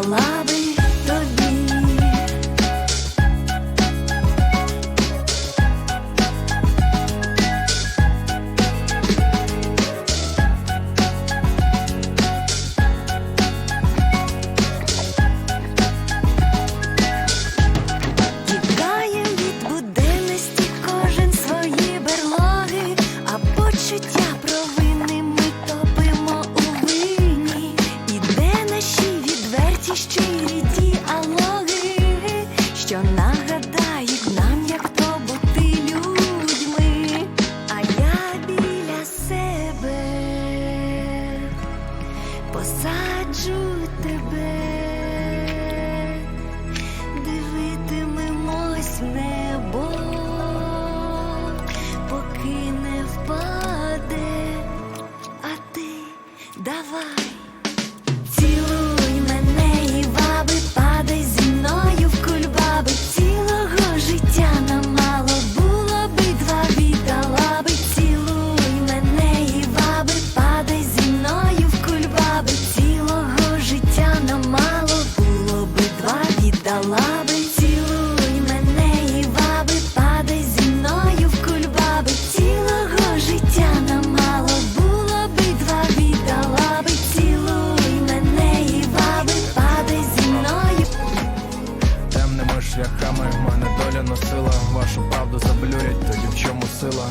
віддала що нагадають нам, як то бути людьми, а я біля себе. Посаджу тебе. Дивитимемось небо, поки не впаде, а ти давай. Віддала би. Цілуй мене і ваби, зі мною в кульбаби. Цілого життя нам було би два віддала би. Цілуй мене і ваби, падай зі мною. Темними шляхами мене доля носила Вашу правду заблюрять, тоді в чому сила?